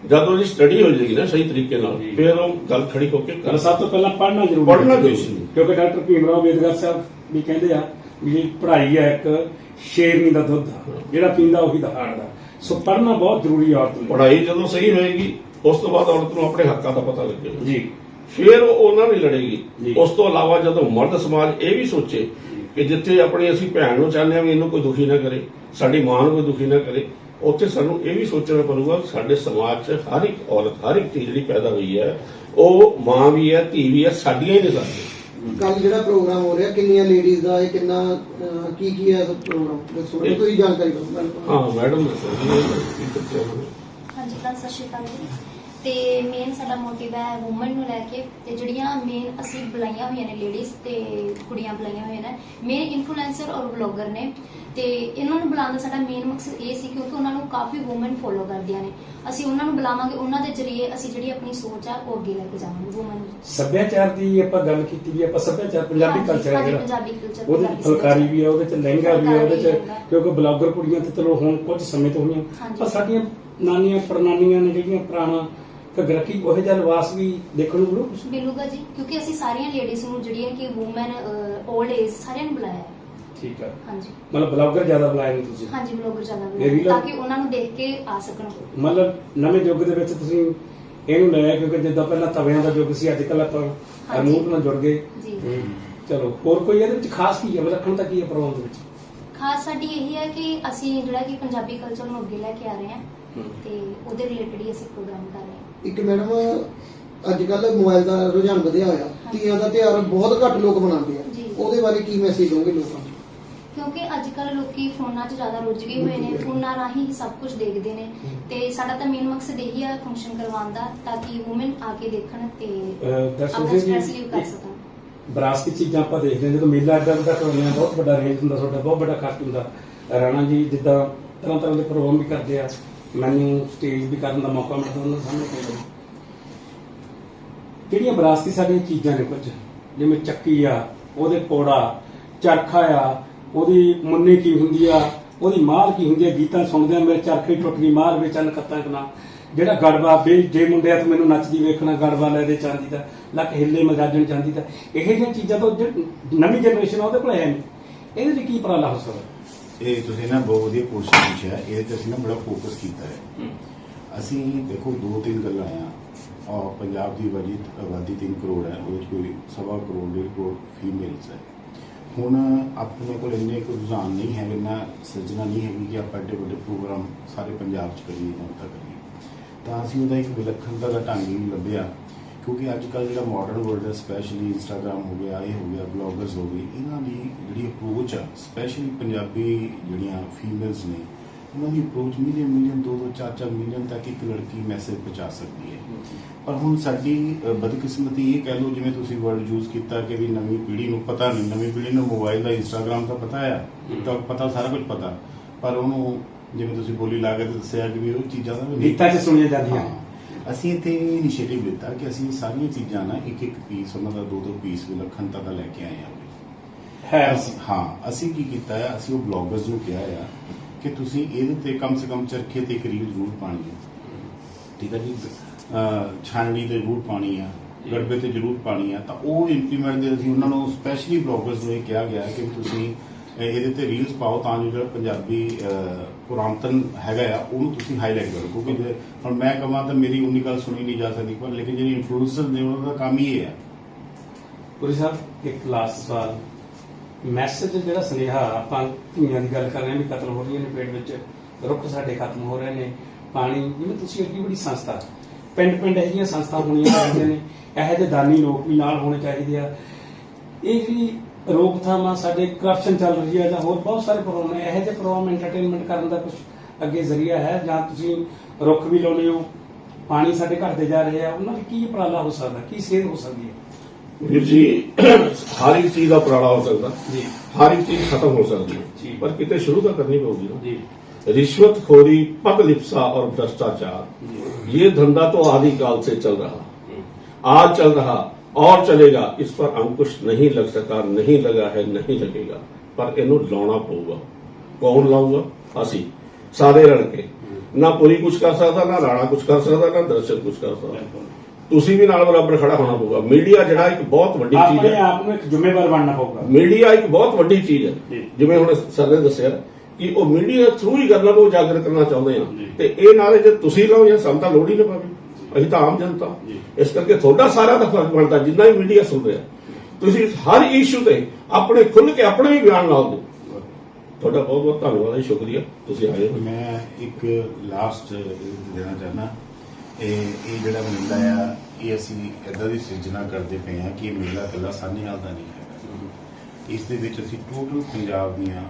ਜਦ ਉਹਦੀ ਸਟੱਡੀ ਹੋ ਜਾਏਗੀ ਨਾ ਸਹੀ ਤਰੀਕੇ ਨਾਲ। ਫਿਰ ਉਹ ਗੱਲ ਖੜੀ ਹੋ ਕੇ ਕਰ
ਸਭ ਤੋਂ ਪਹਿਲਾਂ ਪੜ੍ਹਨਾ ਜ਼ਰੂਰੀ
ਪੜ੍ਹਨਾ। ਜ਼ਰੂਰੀ।
ਕਿਉਂਕਿ ਡਾਕਟਰ ਭੀਮਰਾਓ ਵੇਦਗਰ ਸਾਹਿਬ ਵੀ ਕਹਿੰਦੇ ਆ ਵੀ ਪੜ੍ਹਾਈ ਹੈ ਇੱਕ ਸ਼ੇਰਨੀ ਦਾ ਦੁੱਧ ਆ ਜਿਹੜਾ ਪੀਂਦਾ ਉਹੀ ਦਹਾੜਦਾ ਸੋ ਪੜ੍ਹਨਾ ਬਹੁਤ ਜ਼ਰੂਰੀ ਹੈ ਔਰਤ ਲਈ
ਪੜ੍ਹਾਈ ਜਦੋਂ ਸਹੀ ਹੋਏਗੀ ਉਸ ਤੋਂ ਬਾਅਦ ਔਰਤ ਨੂੰ ਆਪਣੇ ਹੱਕਾਂ ਦਾ ਪਤਾ ਲੱਗੇਗਾ
ਜੀ।
ਫਿਰ ਉਹ ਉਹਨਾਂ ਨਹੀਂ ਲੜੇਗੀ। ਉਸ ਤੋਂ ਇਲਾਵਾ ਜਦੋਂ ਮਰਦ ਸਮਾਜ ਇਹ ਵੀ ਸੋਚੇ ਕਿ ਜਿੱਥੇ ਆਪਣੀ ਅਸੀਂ ਭੈਣ ਨੂੰ ਚਾਹੁੰਦੇ ਹਾਂ ਵੀ ਇਹਨੂੰ ਕੋਈ ਦੁਖੀ ਨਾ ਕਰੇ ਸਾਡੀ ਮਾਂ ਨੂੰ ਕੋਈ ਦੁਖੀ ਨਾ ਕਰੇ ਉੱਥੇ ਸਾਨੂੰ ਇਹ ਵੀ ਸੋਚਣਾ ਪਊਗਾ ਸਾਡੇ ਸਮਾਜ 'ਚ ਹਰ ਇੱਕ ਔਰਤ ਹਰ ਇੱਕ ਧੀ ਜਿਹੜੀ ਪੈਦਾ ਹੋਈ ਹੈ ਉਹ ਮਾਂ ਵੀ ਹੈ ਧੀ ਵੀ ਹੈ ਸਾਡੀਆਂ ਹੀ ਨੇ ਸਾਡੀਆਂ
ਕੱਲ ਜਿਹੜਾ ਪ੍ਰੋਗਰਾਮ ਹੋ ਰਿਹਾ ਕਿੰਨੀਆਂ ਲੇਡੀਜ਼ ਦਾ ਹੈ ਕਿੰਨਾ ਅਹ, ਕੀ ਕੀ ਹੈ ਪ੍ਰੋਗਰਾਮ ਦੱਸੋ
ਇਹ-
ਕੋਈ ਜਾਣਕਾਰੀ ਦਿਓ।
ਹਾਂ ਮੈਡਮ ਦੱਸੋ ਜੀ ਇਹ ਕੀ
ਹਾਂਜੀ ਤਾਂ ਸਤਿ ਸ਼੍ਰੀ ਅਕਾਲ ਜੀ ਤੇ ਮੇਨ ਸਾਡਾ ਮੋਟਿਵ ਹੈ ਔਮਨ ਨੂੰ ਲੈ ਕੇ ਤੇ ਜਿਹੜੀਆਂ ਮੇਨ ਅਸੀਂ ਬੁਲਾਈਆਂ ਹੋਈਆਂ ਨੇ ਲੇਡੀਜ਼ ਤੇ ਕੁੜੀਆਂ ਬੁਲਾਈਆਂ ਹੋਈਆਂ ਨੇ ਮੇਨ ਇਨਫਲੂਐਂਸਰ ਔਰ ਵਲੌਗਰ ਨੇ ਤੇ ਇਹਨਾਂ ਨੂੰ ਬੁਲਾਉਣ ਦਾ ਸਾਡਾ ਮੇਨ ਮਕਸਦ ਇਹ ਸੀ ਕਿਉਂਕਿ ਉਹਨਾਂ ਨੂੰ ਕਾਫੀ ਔਮਨ ਫੋਲੋ ਕਰਦੀਆਂ ਨੇ। ਅਸੀਂ ਉਹਨਾਂ ਨੂੰ ਬੁਲਾਵਾਂਗੇ ਉਹਨਾਂ ਦੇ ਜ਼ਰੀਏ ਅਸੀਂ ਜਿਹੜੀ ਆਪਣੀ ਸੋਚ ਆ ਉਹ ਅੱਗੇ ਲੈ ਕੇ ਜਾਵਾਂਗੇ ਔਮਨ
ਸੱਭਿਆਚਾਰ ਦੀ ਆਪਾਂ ਗੱਲ ਕੀਤੀ ਵੀ ਆਪਾਂ ਸੱਭਿਆਚਾਰ ਪੰਜਾਬੀ ਕਲਚਰ ਹੈ ਜਿਹੜਾ। ਉਹਦੇ ਚ ਫੁਲਕਾਰੀ ਵੀ ਹੈ ਉਹਦੇ ਚ ਲਹਿੰਗਾ ਵੀ ਹੈ ਉਹਦੇ ਚ। ਕਿਉਂਕਿ ਬਲੌਗਰ ਕੁੜੀਆਂ ਤੇ ਚਲੋ ਹੁਣ ਕੁਝ ਸਮੇਂ ਤੋਂ ਹੋਈਆਂ। ਪਰ ਸਾਡੀਆਂ ਨਾਨੀਆਂ ਪਰਨਾਨੀਆਂ ਨੇ ਜਿਹੜੀਆਂ ਪੁਰਾਣਾ ਘਗਰਕੀ ਉਹੋ ਜਿਹਾ ਲਿਬਾਸ ਵੀ ਦੇਖਣ ਨੂੰ ਮਿਲੂ? ਕੁਛ
ਮਿਲੂਗਾ ਜੀ ਕਿਉਂਕਿ ਅਸੀਂ ਸਾਰੀਆਂ ਲੇਡੀਜ਼ ਨੂੰ ਜਿਹੜੀਆਂ ਕਿ ਔਮਨ 올ਡ ਏਜ ਸਾਰਿਆਂ ਨੂੰ ਬੁਲਾਇਆ ਹੈ।
ਠੀਕ ਹੈ
ਹਾਂਜੀ।
ਮਤਲਬ ਬਲੌਗਰ ਜ਼ਿਆਦਾ ਬੁਲਾਏ ਨੇ ਤੁਸੀਂ?
ਹਾਂਜੀ ਬਲੌਗਰ ਜ਼ਿਆਦਾ
ਰੀਲਾਂ-
ਤਾਂ ਕਿ ਉਹਨਾਂ ਨੂੰ ਦੇਖ ਕੇ ਆ ਸਕਣ।
ਮਤਲਬ ਨਵੇਂ ਯੁੱਗ ਦੇ ਵਿੱਚ ਤੁਸੀਂ ਇਹਨੂੰ ਲਿਆ ਕਿਉਂਕਿ ਜਿੱਦਾਂ ਪਹਿਲਾਂ ਤਵਿਆਂ ਦਾ ਯੁੱਗ ਸੀ ਅੱਜ ਕੱਲ੍ਹ ਆਪਾਂ। ਰਿਮੋਟ ਨਾਲ ਜੁੜ ਗਏ।
ਜੀ।
ਚਲੋ ਹੋਰ ਕੋਈ ਇਹਦੇ ਵਿੱਚ ਖਾਸ ਕੀ ਹੈ? ਵਿਲੱਖਣਤਾ ਕੀ ਹੈ ਪ੍ਰੋਗਰਾਮ ਦੇ ਵਿੱਚ?
ਖਾਸ ਸਾਡੀ ਇਹੀ ਹੈ ਕਿ ਅਸੀਂ ਜਿਹੜਾ ਕਿ ਪੰਜਾਬੀ ਕਲਚਰ ਨੂੰ ਅੱਗੇ ਲੈ ਕੇ ਆ ਰਹੇ ਹਾਂ। ਤੇ ਉਹਦੇ ਰਿਲੇਟਡ ਹੀ ਅਸੀਂ ਪ੍ਰੋਗਰਾਮ ਕਰ ਰਹੇ ਹਾਂ।
ਇੱਕ ਮੈਡਮ ਅੱਜ ਕੱਲ ਮੋਬਾਈਲ ਦਾ ਰੁਝਾਨ ਵਧਿਆ ਹੋਇਆ। ਤੀਆਂ ਦਾ ਤਿਉਹਾਰ ਬਹੁਤ ਘੱਟ ਲੋਕ ਮਨਾਉਂਦੇ ਆ।
ਜੀ।
ਉਹਦੇ ਬਾਰੇ ਕੀ ਮੈਸੇਜ ਦੋਗੇ ਲੋਕਾਂ ਨੂੰ?
ਕਿਉਂਕਿ ਅੱਜ ਕੱਲ ਲੋਕੀ ਫੋਨਾਂ 'ਚ ਜ਼ਿਆਦਾ ਰੁੱਝ ਗਏ ਹੋਏ ਨੇ। ਫੋਨਾਂ ਰਾਹੀਂ ਹੀ ਸਭ ਕੁਝ ਦੇਖਦੇ ਨੇ। ਤੇ ਸਾਡਾ ਤਾਂ ਮੇਨ ਮਕਸਦ ਇਹੀ ਹੈ ਫੰਕਸ਼ਨ ਕਰਵਾਉਣ ਦਾ ਤਾਂ ਕਿ ਔਮਨ ਆ ਕੇ ਦੇਖਣ ਤੇ
ਅਹ ਦਰਸ਼ਕ
ਆਪਣਾ
ਜੀ,
ਸਟ੍ਰੈਸ ਲੀਵ ਕਰ ਸਕਣ।
ਵਿਰਾਸਤੀ ਚੀਜ਼ਾਂ ਆਪਾਂ ਦੇਖਦੇ ਹਾਂ। ਜਦੋਂ ਮੇਲਾ ਐਡਾ ਵੱਡਾ ਕਰਾਉਂਦੇ ਹਾਂ ਬਹੁਤ ਵੱਡਾ ਰੇਂਜ ਹੁੰਦਾ ਤੁਹਾਡਾ ਬਹੁਤ ਵੱਡਾ ਖਰਚ ਹੁੰਦਾ। ਰਾਣਾ ਜੀ ਜਿੱਦਾਂ ਤਰ੍ਹਾਂ ਤਰ੍ਹਾਂ ਦੇ ਪ੍ਰੋਗਰਾਮ ਵੀ ਕਰਦੇ ਆ। ਮੈਨੂੰ ਸਟੇਜ ਵੀ ਕਰਨ ਦਾ ਮੌਕਾ ਮਿਲਦਾ ਉਹਨਾਂ ਸਾਹਮਣੇ ਕਈ ਵਾਰੀ। ਜਿਹੜੀਆਂ ਵਿਰਾਸਤੀ ਸਾਡੀਆਂ ਚੀਜ਼ਾਂ ਨੇ ਕੁਝ? ਜਿਵੇਂ ਚੱਕੀ ਆ, ਉਹਦੇ ਪੋੜਾ, ਚਰਖਾ ਆ, ਉਹਦੀ ਮੁੰਨੀ ਕੀ ਹੁੰਦੀ ਆ, ਉਹਦੀ ਮਾਰ ਕੀ ਹੁੰਦੀ ਆ, ਗੀਤਾਂ ਸੁਣਦਿਆਂ ਮੇਰੇ ਚਰਖੇ ਟੁੱਟ ਗਈ ਮਾਰ ਵਿੱਚ ਚੰਨ ਕੱਤਾਂ ਕਨਾ ਜਿਹੜਾ ਗੜਵਾ ਬੇ ਜੇ ਮੁੰਡਿਆ ਤੇ ਮੈਨੂੰ ਨੱਚਦੀ ਵੇਖਣਾ, ਗੜਵਾ ਲੈ ਦੇ ਚਾਂਦੀ ਦਾ, ਲੱਕ ਹਿੱਲੇ ਮਜਾਜਣ ਚਾਂਦੀ ਦਾ। ਇਹੋ ਜਿਹੀਆਂ ਚੀਜ਼ਾਂ ਤੋਂ ਨਵੀਂ ਜਨਰੇਸ਼ਨ ਆ, ਉਹਦੇ ਕੋਲ ਹੈ ਨਹੀਂ। ਇਹਦੇ ਲਈ ਕੀ ਉਪਰਾਲਾ ਹੋ ਸਕਦਾ?
ਇਹ ਤੁਸੀਂ ਨਾ ਬਹੁਤ ਵਧੀਆ ਕੁਐਸਚਨ ਪੁੱਛਿਆ। ਇਹਦੇ ਤੇ ਅਸੀਂ ਨਾ ਬੜਾ ਫੋਕਸ ਕੀਤਾ ਹੈ। ਅਸੀਂ ਦੇਖੋ, ਦੋ ਤਿੰਨ ਗੱਲਾਂ ਆ ਔਰ ਪੰਜਾਬ ਦੀ ਆਬਾਦੀ ਆਬਾਦੀ 3 ਕਰੋੜ ਹੈ। ਉਹਦੇ 'ਚ ਕੋਈ ਸਵਾ ਕਰੋੜ, ਡੇਢ ਕਰੋੜ ਫੀਮੇਲਸ ਹੈ। ਹੁਣ ਆਪਣੇ ਕੋਲ ਇੰਨੇ ਕੁ ਰੁਝਾਨ ਨਹੀਂ ਹੈ, ਇੰਨਾ ਸਿਰਜਣਾ ਨਹੀਂ ਹੈਗੀ ਕਿ ਆਪਾਂ ਐਡੇ ਵੱਡੇ ਪ੍ਰੋਗਰਾਮ ਸਾਰੇ ਪੰਜਾਬ 'ਚ ਕਰੀਏ, ਜਨਤਾ ਕਰੀਏ। ਤਾਂ ਅਸੀਂ ਉਹਦਾ ਇੱਕ ਵਿਲੱਖਣਤਾ ਦਾ ਢੰਗ ਹੀ ਲੱਭਿਆ। ਕਿਉਂਕਿ ਅੱਜ ਕੱਲ ਜਿਹੜਾ ਮਾਡਰਨ ਵਰਲਡ ਹੈ ਸਪੈਸ਼ਲੀ ਇੰਸਟਾਗ੍ਰam ਹੋ ਗਿਆ, ਇਹ ਹੋ ਗਿਆ ਬਲੌਗਰਸ ਹੋ ਗਏ, ਇਹਨਾਂ ਦੀ ਜਿਹੜੀ ਅਪਰੋਚ ਆ ਸਪੈਸ਼ਲੀ ਪੰਜਾਬੀ ਜਿਹੜੀਆਂ ਫੀਮੇਲਸ ਨੇ ਉਹਨਾਂ ਦੀ ਅਪਰੋਚ ਮਿਲੀਅਨ ਮਿਲੀਅਨ ਦੋ ਦੋ ਚਾਰ ਚਾਰ ਮਿਲੀਅਨ ਤੱਕ ਇੱਕ ਲੜਕੀ ਮੈਸੇਜ ਪਹੁੰਚਾ ਸਕਦੀ ਹੈ। ਪਰ ਹੁਣ ਸਾਡੀ ਬਦਕਿਸਮਤੀ ਇਹ ਕਹਿ ਲਓ, ਜਿਵੇਂ ਤੁਸੀਂ ਵਰਡ ਯੂਜ਼ ਕੀਤਾ ਕਿ ਵੀ ਨਵੀਂ ਪੀੜ੍ਹੀ ਨੂੰ ਪਤਾ ਨਹੀਂ, ਨਵੀਂ ਪੀੜ੍ਹੀ ਨੂੰ ਮੋਬਾਈਲ ਦਾ ਇੰਸਟਾਗ੍ਰam ਦਾ ਪਤਾ ਆ ਟਿਕਟੌਕ ਪਤਾ, ਸਾਰਾ ਕੁਝ ਪਤਾ। ਪਰ ਉਹਨੂੰ ਜਿਵੇਂ ਤੁਸੀਂ ਬੋਲੀ ਲਾ ਕੇ ਦੱਸਿਆ ਕਿ ਵੀ ਉਹ ਚੀਜ਼ਾਂ ਦਾ ਵੀ ਨਹੀਂ
'ਚ ਸੁਣੀਆਂ ਜਾਂਦੀਆਂ।
ਅਸੀਂ ਇੱਥੇ ਇਨੀਸ਼ੀਏਟਿਵ ਲਿੱਤਾ ਕਿ ਅਸੀਂ ਸਾਰੀਆਂ ਚੀਜ਼ਾਂ ਨਾ ਇੱਕ ਇੱਕ ਪੀਸ ਉਹਨਾਂ ਦਾ ਦੋ ਦੋ ਪੀਸ ਵਿਲੱਖਣਤਾ ਦਾ ਲੈ ਕੇ ਆਏ ਹਾਂ
ਹੈ।
ਅਸੀਂ ਹਾਂ ਅਸੀਂ ਕੀ ਕੀਤਾ ਹੈ ਅਸੀਂ ਉਹ ਬਲੌਗਰਸ ਨੂੰ ਕਿਹਾ ਆ ਕਿ ਤੁਸੀਂ ਇਹਦੇ ਤੇ ਕਮ ਸੇ ਕਮ ਚਰਖੇ ਤੇ ਇੱਕ ਰੀਲ ਜ਼ਰੂਰ ਪਾਣੀ ਹੈ ਠੀਕ ਹੈ ਜੀ। ਅਹ ਛਾਨਣੀ ਤੇ ਜ਼ਰੂਰ ਪਾਣੀ ਆ ਗੜਬੇ ਤੇ ਜ਼ਰੂਰ ਪਾਣੀ ਆ। ਤਾਂ ਉਹ ਇੰਪਲੀਮੈਂਟ ਦੇ ਅਸੀਂ ਉਹਨਾਂ ਨੂੰ ਸਪੈਸ਼ਲੀ ਬਲੌਗਰਸ ਨੂੰ ਇਹ ਕਿਹਾ ਗਿਆ ਕਿ ਤੁਸੀਂ ਇਹਦੇ ਤੇ ਰੀਲਸ ਪਾਓ ਤਾਂ ਜੋ ਜਿਹੜਾ ਪੰਜਾਬੀ ਪੁਰਾਤਨ ਹੈਗਾ ਆ, ਉਹਨੂੰ ਤੁਸੀਂ ਹਾਈਲਾਈਟ ਕਰੋ। ਕਿਉਂਕਿ ਹੁਣ ਮੈਂ ਕਹਾਂ ਤਾਂ ਮੇਰੀ ਉਨੀ ਗੱਲ ਸੁਣੀ ਨਹੀਂ ਜਾ ਸਕਦੀ ਪਰ ਲੇਕਿਨ ਜਿਹੜੇ ਇਨਫਲੂਐਂਸਰ ਨੇ, ਉਹਨਾਂ ਦਾ ਕੰਮ ਹੀ ਇਹ ਹੈ
ਪੁਰੀ ਸਾਹਿਬ, ਇੱਕ ਲਾਸਟ ਸਵਾਲ। ਮੈਸੇਜ ਜਿਹੜਾ ਸੁਨੇਹਾ, ਆਪਾਂ ਧੀਆਂ ਦੀ ਗੱਲ ਕਰ ਰਹੇ ਹਾਂ ਵੀ ਕਤਲ ਹੋ ਰਹੀਆਂ ਨੇ ਪਿੰਡ ਵਿੱਚ ਰੁੱਖ ਸਾਡੇ ਖਤਮ ਹੋ ਰਹੇ ਨੇ, ਪਾਣੀ, ਜਿਵੇਂ ਤੁਸੀਂ ਅੱਡੀ ਵੱਡੀ ਸੰਸਥਾ ਪਿੰਡ ਪਿੰਡ ਇਹ ਜਿਹੀਆਂ ਸੰਸਥਾ ਹੋਣੀਆਂ ਚਾਹੀਦੀਆਂ ਨੇ, ਇਹੋ ਜਿਹੇ ਦਾਨੀ ਲੋਕ ਵੀ ਨਾਲ ਹੋਣੇ ਚਾਹੀਦੇ ਆ। ਇਹ ਜਿਹੜੀ ਰੋਕਥਾਮ ਆ ਸਾਡੇ ਕਰਪਸ਼ਨ ਚੱਲ ਰਹੀ ਹੈ ਜਾਂ ਹੋਰ ਬਹੁਤ ਸਾਰੇ ਪ੍ਰੋਗਰਾਮ ਨੇ ਇਹੋ ਜਿਹੇ ਪ੍ਰੋਗਰਾਮ ਐਂਟਰਟੇਨਮੈਂਟ ਕਰਨ ਦਾ ਕੁਝ ਅੱਗੇ ਜ਼ਰੀਆ ਹੈ ਜਾਂ ਤੁਸੀਂ ਰੁੱਖ ਵੀ ਲਾਉਨੇ ਹੋ ਪਾਣੀ ਸਾਡੇ ਘਟਦੇ ਜਾ ਰਹੇ ਆ ਉਹਨਾਂ ਲਈ ਕੀ ਉਪਰਾਲਾ ਹੋ ਸਕਦਾ ਕੀ ਸੇਧ ਹੋ ਸਕਦੀ ਹੈ
ਵੀਰ ਜੀ ਹਰ ਇੱਕ ਚੀਜ਼ ਦਾ ਪੁਰਾਣਾ ਹੋ ਸਕਦਾ
ਜੀ
ਹਰ ਇੱਕ ਚੀਜ਼ ਖਤਮ ਹੋ ਸਕਦੀ
ਜੀ।
ਹੈ ਪਰ ਕਿਤੇ ਸ਼ੁਰੂ ਤਾਂ ਕਰਨੀ ਪਊਗੀ ਨਾ
ਜੀ
रिश्वतखोरी पद लिप्सा और भ्रष्टाचार ये धंधा तो आदिकाल से चल रहा आज चल रहा और चलेगा इस पर अंकुश नहीं लग सका नहीं लगा है नहीं लगेगा पर इन्हों लाना पऊगा कौन लाऊगा ਅਸੀਂ ਸਾਰੇ ਰਲ ਕੇ ਨਾ ਪੁਰੀ ਕੁਝ ਕਰ ਸਕਦਾ ਨਾ ਰਾਣਾ ਕੁਝ ਕਰ ਸਕਦਾ ਨਾ ਦਰਸ਼ਕ ਕੁਝ ਕਰ ਸਕਦਾ ਤੁਸੀਂ ਵੀ ਨਾਲ ਬਰਾਬਰ ਖੜਾ ਹੋਣਾ ਪਊਗਾ ਮੀਡੀਆ ਜਿਹੜਾ ਇੱਕ ਬਹੁਤ ਵੱਡੀ ਚੀਜ਼
ਆਪਣੇ
ਹੈ
ਆਪ ਨੂੰ ਇੱਕ ਜ਼ਿੰਮੇਵਾਰ ਬਣਨਾ ਪਊਗਾ
ਮੀਡੀਆ ਇੱਕ ਬਹੁਤ ਵੱਡੀ ਚੀਜ਼ ਹੈ
ਜੀ।
ਜਿਵੇਂ ਹੁਣ ਸਰ ਨੇ ਦੱਸਿਆ ਕਿ ਉਹ ਮੀਡੀਆ ਥਰੂ ਹੀ ਗੱਲਾਂ ਨੂੰ ਉਜਾਗਰ ਕਰਨਾ ਚਾਹੁੰਦੇ ਆ
ਜੀ।
ਤੇ ਇਹ ਨਾਲੇ ਜੇ ਤੁਸੀਂ ਲਓ ਜਾਂ ਸਾਨੂੰ ਤਾਂ ਲੋੜ ਹੀ ਨਾ ਪਵੇ ਅਸੀਂ ਤਾਂ ਆਮ ਜਨਤਾ। ਇਸ ਕਰਕੇ ਤੁਹਾਡਾ ਸਾਰਾ ਦਾ ਫਰਜ਼ ਬਣਦਾ, ਜਿੰਨਾ ਵੀ ਮੀਡੀਆ ਸੁਣ ਰਿਹਾ। ਤੁਸੀਂ ਹਰ ਇਸ਼ੂ ਤੇ ਆਪਣੇ ਖੁੱਲ ਕੇ ਆਪਣੇ ਵੀ ਬਿਆਨ ਲਾਓ ਤੁਹਾਡਾ ਬਹੁਤ ਬਹੁਤ ਧੰਨਵਾਦ ਹੈ ਸ਼ੁਕਰੀਆ। ਤੁਸੀਂ ਆਏ
ਮੈਂ ਇੱਕ ਲਾਸਟ ਦੇਣਾ ਚਾਹਨਾ ਇਹ ਇਹ ਜਿਹੜਾ ਮੇਲਾ ਆ, ਇਹ ਅਸੀਂ ਇਦਾਂ ਦੀ ਸਿਰਜਣਾ ਕਰਦੇ ਪਏ ਆ ਕਿ ਇਹ ਮੇਲਾ ਇਕੱਲਾ ਸਾਨੇਹਾਲ ਦਾ ਨਹੀਂ ਹੈ ਇਸ ਦੇ ਵਿੱਚ ਅਸੀਂ ਟੋਟਲ ਪੰਜਾਬ ਦੀਆਂ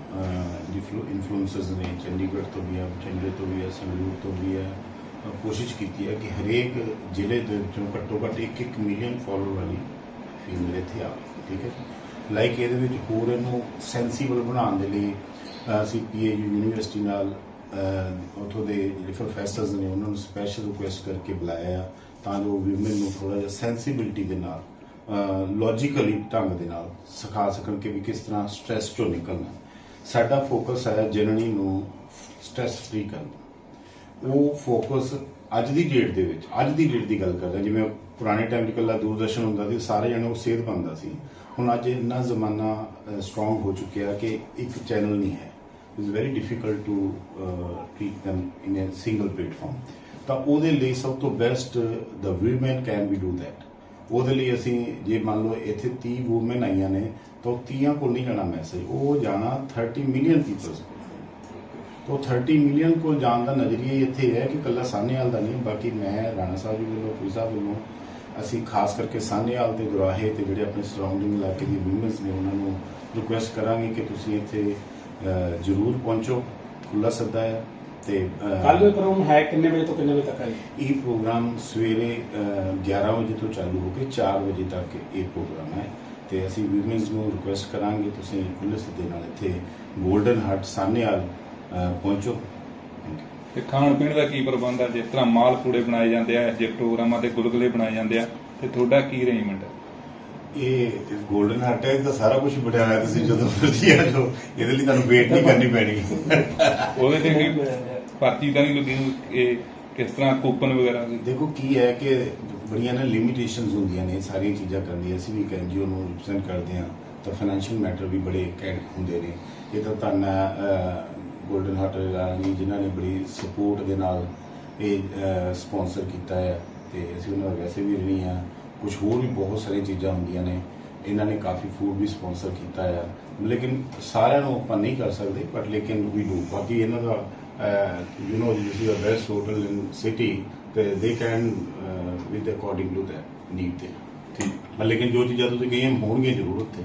ਇਨਫਲੂਐਂਸਰਸ ਨੇ, ਚੰਡੀਗੜ੍ਹ ਤੋਂ ਵੀ ਆ, ਬਠਿੰਡੇ ਤੋਂ ਵੀ ਆ, ਸੰਗਰੂਰ ਤੋਂ ਵੀ ਆ ਕੋਸ਼ਿਸ਼ ਕੀਤੀ ਹੈ ਕਿ ਹਰੇਕ ਜ਼ਿਲ੍ਹੇ ਦੇ ਵਿੱਚੋਂ ਘੱਟੋ ਘੱਟ 1-1 ਮਿਲੀਅਨ ਫਾਲੋਅਰ ਵਾਲੀ ਫੀਮੇਲ ਇੱਥੇ ਆਵੇ ਠੀਕ ਹੈ? ਲਾਈਕ ਇਹਦੇ ਵਿੱਚ ਹੋਰ ਇਹਨੂੰ ਸੈਂਸੀਬਲ ਬਣਾਉਣ ਦੇ ਲਈ ਅ, ਅਸੀਂ ਪੀਏਯੂ ਯੂਨੀਵਰਸਿਟੀ ਨਾਲ ਅ, ਉੱਥੋਂ ਦੇ ਜਿਹੜੇ ਪ੍ਰੋਫੈਸਰਸ ਨੇ ਉਹਨਾਂ ਨੂੰ ਸਪੈਸ਼ਲ ਰਿਕੁਐਸਟ ਕਰਕੇ ਬੁਲਾਇਆ ਆ ਤਾਂ ਜੋ ਵਿਮਨ ਨੂੰ ਥੋੜਾ ਜਿਹਾ ਸੈਂਸਿਬਿਲਿਟੀ ਦੇ ਨਾਲ ਲੌਜੀਕਲੀ ਢੰਗ ਦੇ ਨਾਲ ਸਿਖਾ ਸਕਣ ਕਿ ਵੀ ਕਿਸ ਤਰ੍ਹਾਂ ਸਟ੍ਰੈਸ ਚੋਂ ਨਿਕਲਣਾ। ਸਾਡਾ ਫੋਕਸ ਹੈ ਜਨਨੀ ਨੂੰ ਸਟ੍ਰੈਸ ਫ੍ਰੀ ਕਰਨਾ। ਉਹ ਫੋਕਸ ਅੱਜ ਦੀ ਡੇਟ ਦੇ ਵਿੱਚ, ਅੱਜ ਦੀ ਡੇਟ ਦੀ ਗੱਲ ਕਰਦਾ, ਜਿਵੇਂ ਪੁਰਾਣੇ ਟਾਈਮ 'ਚ ਇਕੱਲਾ ਦੂਰਦਰਸ਼ਨ ਹੁੰਦਾ ਸੀ, ਸਾਰੇ ਜਣੇ ਉਹ ਸੇਧ ਪਾਉਂਦਾ ਸੀ। ਹੁਣ ਅੱਜ ਇੰਨਾ ਜ਼ਮਾਨਾ ਸਟਰੋਂਗ ਹੋ ਚੁੱਕਿਆ ਕਿ ਇੱਕ ਚੈਨਲ ਨਹੀਂ ਹੈ। It's very difficult to treat them in a single platform ਤਾਂ ਉਹਦੇ ਲਈ ਸਭ ਤੋਂ best the women can we do that ਉਹਦੇ ਲਈ ਅਸੀਂ, ਜੇ ਮੰਨ ਲਓ ਇੱਥੇ 30 ਵੂਮਨ ਆਈਆਂ ਨੇ, ਤਾਂ ਉਹ 30 ਕੋਲ ਨਹੀਂ ਜਾਣਾ ਮੈਸੇਜ ਉਹ ਜਾਣਾ 30 ਮਿਲੀਅਨ ਪੀਪਲਸ ਕੋਲ। ਤੋਂ 30 ਮਿਲੀਅਨ ਕੋਲ ਜਾਣ ਦਾ ਨਜ਼ਰੀਆ ਹੀ ਇੱਥੇ ਹੈ ਕਿ ਕੱਲਾ ਸਾਹਨੇਵਾਲ ਦਾ ਨਹੀਂ ਬਾਕੀ ਮੈਂ ਰਾਣਾ ਸਾਹਿਬ ਜੀ ਵੱਲੋਂ ਸਾਹਿਬ ਵੱਲੋਂ ਅਸੀਂ ਖਾਸ ਕਰਕੇ ਸਾਹਨੇਵਾਲ ਤੇ ਦੁਰਾਹੇ ਤੇ ਜਿਹੜੇ ਆਪਣੇ ਸਰਾਊਂਡਿੰਗ ਇਲਾਕੇ ਦੀ ਵਿਮਨਸ ਨੇ ਉਹਨਾਂ ਨੂੰ ਰਿਕੁਐਸਟ ਕਰਾਂਗੇ ਕਿ ਤੁਸੀਂ ਇੱਥੇ ਜ਼ਰੂਰ ਪਹੁੰਚੋ। ਖੁੱਲਾ ਸੱਦਾ ਹੈ ਤੇ
ਕੱਲ ਪ੍ਰੋਗਰਾਮ ਹੈ ਕਿੰਨੇ ਵਜੇ ਤੋਂ ਕਿੰਨੇ ਵਜੇ ਤੱਕ ਹੈ?
ਇਹ ਪ੍ਰੋਗਰਾਮ ਸਵੇਰੇ ਅਹ, 11 ਵਜੇ ਤੋਂ ਚਾਲੂ ਹੋ ਕੇ 4 ਵਜੇ ਤੱਕ ਇਹ ਪ੍ਰੋਗਰਾਮ ਹੈ ਤੇ ਅਸੀਂ ਵਿਮਨਸ ਨੂੰ ਰਿਕੁਐਸਟ ਕਰਾਂਗੇ। ਤੁਸੀਂ ਖੁੱਲੇ ਸੱਦੇ ਨਾਲ ਇੱਥੇ 골ਡਨ ਹਟ ਸਾਹਨੇਵਾਲ ਪਹੁੰਚੋ you.
ਤੇ ਖਾਣ ਪੀਣ ਦਾ ਕੀ ਪ੍ਰਬੰਧ ਹੈ ਜਿਸ ਤਰ੍ਹਾਂ ਮਾਲ ਪੂੜੇ ਬਣਾਏ ਜਾਂਦੇ ਆ ਜੇ ਪ੍ਰੋਗਰਾਮਾਂ ਤੇ ਗੁਲਗੁਲੇ ਬਣਾਏ ਜਾਂਦੇ ਆ ਤੇ ਤੁਹਾਡਾ ਕੀ ਅਰੇਂਜਮੈਂਟ ਹੈ
ਇਹ 골ਡਨ ਹਟ ਹੈ ਤਾਂ ਸਾਰਾ ਕੁਝ ਬਣਿਆ ਹੋਇਆ ਤੁਸੀਂ ਜਦੋਂ ਮਰਜ਼ੀ ਆ ਜਾਓ ਇਹਦੇ ਲਈ ਤੁਹਾਨੂੰ ਵੇਟ ਨਹੀਂ ਕਰਨੀ ਪੈਣੀ
ਉਹਦੇ ਤੇ ਕੋਈ ਪਰਚੀ ਤਾਂ ਨਹੀਂ ਲੱਗੀ? ਇਹ ਕਿਸ ਤਰ੍ਹਾਂ ਕੂਪਨ ਵਗੈਰਾ ਦੀ?
ਦੇਖੋ ਕੀ ਹੈ ਕਿ ਬੜੀਆਂ ਨਾ ਲਿਮਿਟੇਸ਼ਨਸ ਹੁੰਦੀਆਂ ਨੇ ਸਾਰੀਆਂ ਚੀਜ਼ਾਂ ਕਰਨ ਦੀ ਅਸੀਂ ਵੀ ਇੱਕ ਐਨਜੀਓ ਨੂੰ ਰਿਪਰੈਜ਼ੈਂਟ ਕਰਦੇ ਹਾਂ ਤਾਂ ਫਾਈਨੈਂਸ਼ੀਅਲ ਮੈਟਰ ਵੀ ਬੜੇ ਕੈਂਟ ਹੁੰਦੇ ਨੇ ਇਹ ਤਾਂ ਧੰਨ ਗੋਲਡਨ ਹਾਰਟ ਰਾਹੀਂ ਜਿਨ੍ਹਾਂ ਨੇ ਬੜੀ ਸਪੋਰਟ ਦੇ ਨਾਲ ਇਹ ਸਪਾਂਸਰ ਕੀਤਾ ਹੈ ਤੇ ਅਸੀਂ ਉਹਨਾਂ ਨੂੰ ਵੈਸੇ ਵੀ ਰਣੀ ਆ ਕੁਝ ਹੋਰ ਵੀ ਬਹੁਤ ਸਾਰੀਆਂ ਚੀਜ਼ਾਂ ਹੁੰਦੀਆਂ ਨੇ। ਇਹਨਾਂ ਨੇ ਕਾਫੀ ਫੂਡ ਵੀ ਸਪਾਂਸਰ ਕੀਤਾ ਆ। ਲੇਕਿਨ ਸਾਰਿਆਂ ਨੂੰ ਆਪਾਂ ਨਹੀਂ ਕਰ ਸਕਦੇ ਬਟ ਲੇਕਿਨ ਵੀ ਡੂ ਬਾਕੀ ਇਹਨਾਂ ਦਾ you know this is a best hotel in city ਤੇ ਦੇ can with according to that need ਤੇ। ਠੀਕ। ਲੇਕਿਨ ਜੋ ਚੀਜ਼ਾਂ ਤੁਸੀਂ ਕਹੀਆਂ, ਹੋਣਗੀਆਂ ਜ਼ਰੂਰ ਉੱਥੇ।